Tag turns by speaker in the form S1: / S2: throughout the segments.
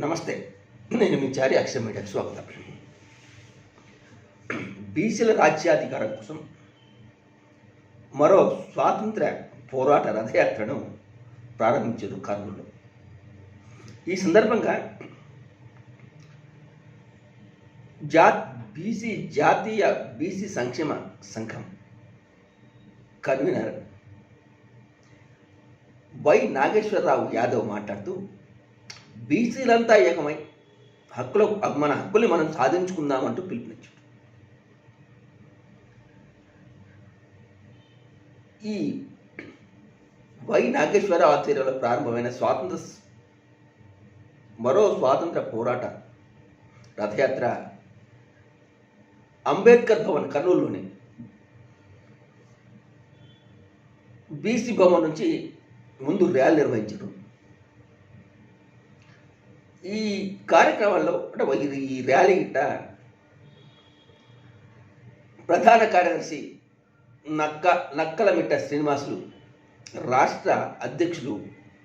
S1: నమస్తే నేను మీ చారి అక్షర మీడియాకు స్వాగతం. బీసీల రాజ్యాధికారం కోసం మరో స్వాతంత్ర పోరాట రథయాత్రను ప్రారంభించారు కర్నూలు ఈ సందర్భంగా జా బీసీ జాతీయ బీసీ సంక్షేమ సంఘం కన్వీనర్ వై నాగేశ్వరరావు యాదవ్ మాట్లాడుతూ బీసీలంతా ఏకమై హక్కుల మన హక్కుల్ని మనం సాధించుకుందామంటూ పిలుపునిచ్చాడు ఈ వై నాగేశ్వర ఆధ్వర్యంలో ప్రారంభమైన స్వాతంత్ర మరో స్వాతంత్ర పోరాట రథయాత్ర అంబేద్కర్ భవన్ కర్నూలులోని. బీసీ భవన్ నుంచి ముందు ర్యాలీ నిర్వహించారు. ఈ కార్యక్రమంలో అంటే ఇది ఈ ర్యాలీ గిట్ట ప్రధాన కార్యదర్శి నక్క నక్కలమిట్ట శ్రీనివాసులు రాష్ట్ర అధ్యక్షులు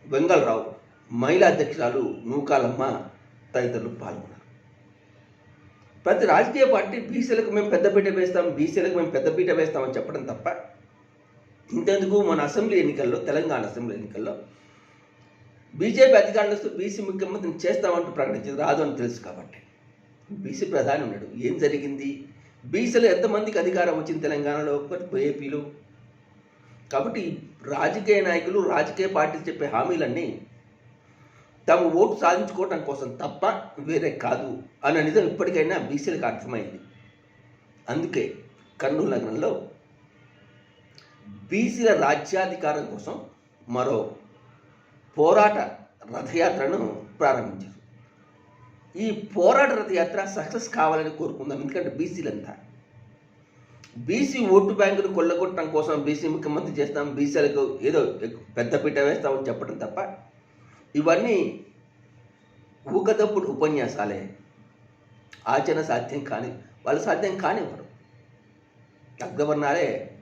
S1: వెంగళరావు మహిళా అధ్యక్షురాలు నూకాలమ్మ తదితరులు పాల్గొన్నారు. ప్రతి రాజకీయ పార్టీ బీసీలకు మేము పెద్దపీట వేస్తాం బీసీలకు మేము పెద్దపీట వేస్తామని చెప్పడం తప్ప ఇంతెందుకు మన అసెంబ్లీ ఎన్నికల్లో తెలంగాణ అసెంబ్లీ ఎన్నికల్లో బీజేపీ అధికారులు బీసీ ముఖ్యమంత్రిని చేస్తామంటూ ప్రకటించింది రాదు అని తెలుసు కాబట్టి. బీసీ ప్రధాని ఉన్నాడు. ఏం జరిగింది? బీసీలో ఎంతమందికి అధికారం వచ్చింది తెలంగాణలో? ఏపీలో. కాబట్టి రాజకీయ నాయకులు రాజకీయ పార్టీలు చెప్పే హామీలన్నీ తమ ఓటు సాధించుకోవటం కోసం తప్ప వేరే కాదు అన్న నిజం ఇప్పటికైనా బీసీలకు అర్థమైంది. అందుకే కర్నూలు నగరంలో బీసీల రాజ్యాధికారం కోసం మరో పోరాట రథయాత్రను ప్రారంభించారు. ఈ పోరాట రథయాత్ర సక్సెస్ కావాలని కోరుకుందాం. ఎందుకంటే బీసీలంతా. బీసీ ఓటు బ్యాంకును కొల్లగొట్టడం కోసం బీసీ ముఖ్యమంత్రి చేస్తాం. బీసీలకు ఏదో పెద్దపీట వేస్తామని చెప్పడం తప్ప ఇవన్నీ ఊకదప్పుడు ఉపన్యాసాలే. ఆచరణ సాధ్యం కాని వాళ్ళు సాధ్యం కానివ్వరు. గవర్నరే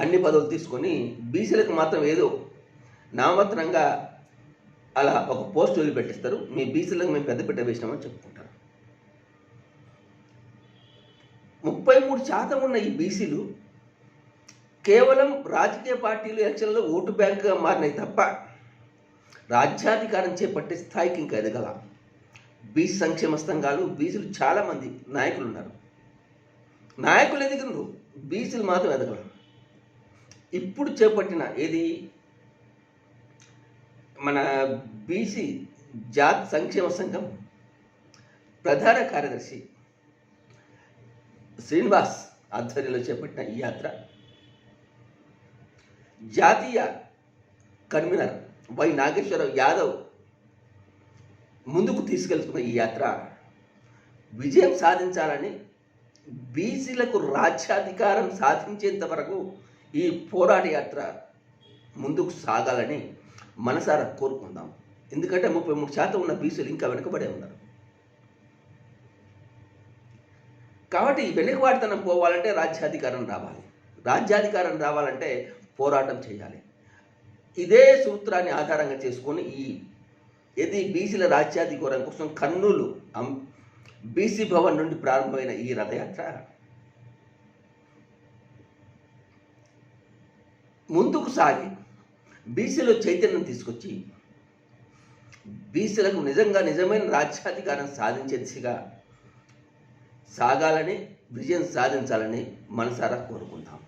S1: అన్ని పదవులు తీసుకొని బీసీలకు మాత్రం ఏదో నామాత్రంగా అలా ఒక పోస్ట్ వదిలిపెట్టిస్తారు మీ బీసీలకు మేము పెద్దపీట వేసినామని చెప్పుకుంటారు. ముప్పై మూడు శాతం ఉన్న ఈ బీసీలు కేవలం రాజకీయ పార్టీలు ఎలక్షన్లో ఓటు బ్యాంకుగా మారినాయి తప్ప రాజ్యాధికారం చేపట్టే స్థాయికి ఇంకా ఎదగల బీసీ సంక్షేమ సంఘాలు బీసీలు చాలామంది నాయకులు ఉన్నారు. నాయకులు ఎదిగినారు బీసీలు మాత్రం ఎదగల. ఇప్పుడు చేపట్టిన ఏది? మన బీసీ జాత్ సంక్షేమ సంఘం ప్రధాన కార్యదర్శి శ్రీనివాస్ ఆధ్వర్యంలో చేపట్టిన ఈ యాత్ర జాతీయ కన్వీనర్ వై నాగేశ్వరరావు యాదవ్ ముందుకు తీసుకెళ్తున్న ఈ యాత్ర విజయం సాధించాలని బీసీలకు రాజ్యాధికారం సాధించేంత వరకు ఈ పోరాట యాత్ర ముందుకు సాగాలని మనసారా కోరుకుందాం. ఎందుకంటే ముప్పై మూడు శాతం ఉన్న బీసీలు ఇంకా వెనుకబడే ఉన్నారు. కాబట్టి ఈ వెనుకబాటుతనం పోవాలంటే రాజ్యాధికారం రావాలి. రాజ్యాధికారం రావాలంటే పోరాటం చేయాలి. ఇదే సూత్రాన్ని ఆధారంగా చేసుకొని ఈ ఇది బీసీల రాజ్యాధికారం కోసం కర్నూలు బీసీ భవన్ నుండి ప్రారంభమైన ఈ రథయాత్ర ముందుకు సాగి బీసీలో చైతన్యం తీసుకొచ్చి బీసీలకు నిజంగా నిజమైన రాజ్యాధికారం సాధించే దిశగా సాగాలని విజయం సాధించాలని మనసారా కోరుకుంటాం.